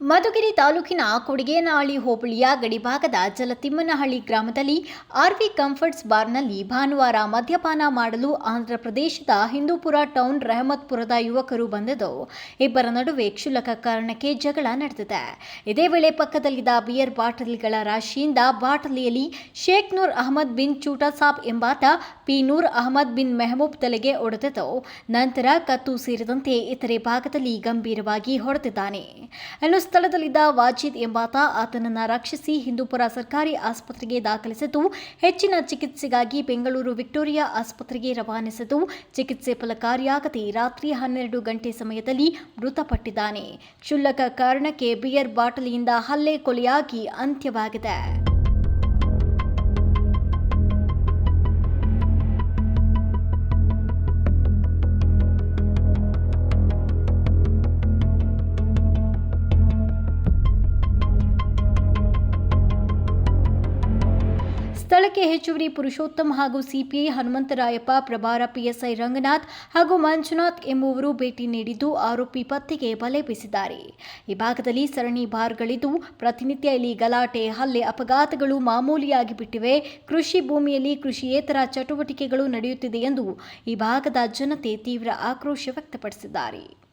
ಮಧುಗಿರಿ ತಾಲೂಕಿನ ಕೊಡಿಗೇನಹಳ್ಳಿ ಹೋಬಳಿಯ ಗಡಿಭಾಗದ ಜಲತಿಮ್ಮನಹಳ್ಳಿ ಗ್ರಾಮದಲ್ಲಿ ಆರ್ವಿ ಕಂಫರ್ಟ್ಸ್ ಬಾರ್ನಲ್ಲಿ ಭಾನುವಾರ ಮದ್ಯಪಾನ ಮಾಡಲು ಆಂಧ್ರಪ್ರದೇಶದ ಹಿಂದೂಪುರ ಟೌನ್ ರೆಹಮತ್ಪುರದ ಯುವಕರು ಬಂದಿದ್ದು. ಇಬ್ಬರ ನಡುವೆ ಕ್ಷುಲ್ಲಕ ಕಾರಣಕ್ಕೆ ಜಗಳ ನಡೆದಿದೆ. ಇದೇ ವೇಳೆ ಪಕ್ಕದಲ್ಲಿದ್ದ ಬಿಯರ್ ಬಾಟಲಿಗಳ ರಾಶಿಯಿಂದ ಬಾಟಲಿಯಲ್ಲಿ ಶೇಖ್ ನೂರ್ ಅಹಮದ್ ಬಿನ್ ಚೂಟಾಸಾಬ್ ಎಂಬಾತ ಪಿ ನೂರ್ ಅಹಮದ್ ಬಿನ್ ಮೆಹಮೂಬ್ ತಲೆಗೆ ಒಡೆದಿದ್ದು, ನಂತರ ಕತ್ತು ಸೇರಿದಂತೆ ಇತರೆ ಭಾಗದಲ್ಲಿ ಗಂಭೀರವಾಗಿ ಹೊಡೆದಿದ್ದಾನೆ. ಸ್ಥಳದಲ್ಲಿದ್ದ ವಾಜಿದ್ ಎಂಬಾತ ಆತನನ್ನು ರಕ್ಷಿಸಿ ಹಿಂದೂಪುರ ಸರ್ಕಾರಿ ಆಸ್ಪತ್ರೆಗೆ ದಾಖಲಿಸಿದ್ದು ಹೆಚ್ಚಿನ ಚಿಕಿತ್ಸೆಗಾಗಿ ಬೆಂಗಳೂರು ವಿಕ್ಟೋರಿಯಾ ಆಸ್ಪತ್ರೆಗೆ ರವಾನಿಸಿದ್ದು ಚಿಕಿತ್ಸೆ ಫಲಕಾರಿಯಾಗದೆ ರಾತ್ರಿ ಹನ್ನೆರಡು ಗಂಟೆ ಸಮಯದಲ್ಲಿ ಮೃತಪಟ್ಟಿದ್ದಾನೆ. ಕ್ಷುಲ್ಲಕ ಕಾರಣಕ್ಕೆ ಬಿಯರ್ ಬಾಟಲಿಯಿಂದ ಹಲ್ಲೆ ಕೊಲೆಯಾಗಿ ಅಂತ್ಯವಾಗಿದೆ. ಸ್ಥಳಕ್ಕೆ ಹೆಚ್ಚುವರಿ ಪುರುಷೋತ್ತಮ್ ಹಾಗೂ ಸಿಪಿಐ ಹನುಮಂತರಾಯಪ್ಪ, ಪ್ರಭಾರ ಪಿಎಸ್ಐ ರಂಗನಾಥ್ ಹಾಗೂ ಮಂಜುನಾಥ್ ಎಂಬುವರು ಭೇಟಿ ನೀಡಿದ್ದು ಆರೋಪಿ ಪತ್ತೆಗೆ ಬಲೆ ಬೀಸಿದ್ದಾರೆ. ಈ ಭಾಗದಲ್ಲಿ ಸರಣಿ ಬಾರ್ಗಳಿದ್ದು, ಪ್ರತಿನಿತ್ಯ ಇಲ್ಲಿ ಗಲಾಟೆ, ಹಲ್ಲೆ, ಅಪಘಾತಗಳು ಮಾಮೂಲಿಯಾಗಿ ಬಿಟ್ಟಿವೆ. ಕೃಷಿ ಭೂಮಿಯಲ್ಲಿ ಕೃಷಿಯೇತರ ಚಟುವಟಿಕೆಗಳು ನಡೆಯುತ್ತಿದೆ ಎಂದು ಈ ಭಾಗದ ಜನತೆ ತೀವ್ರ ಆಕ್ರೋಶ ವ್ಯಕ್ತಪಡಿಸಿದ್ದಾರೆ.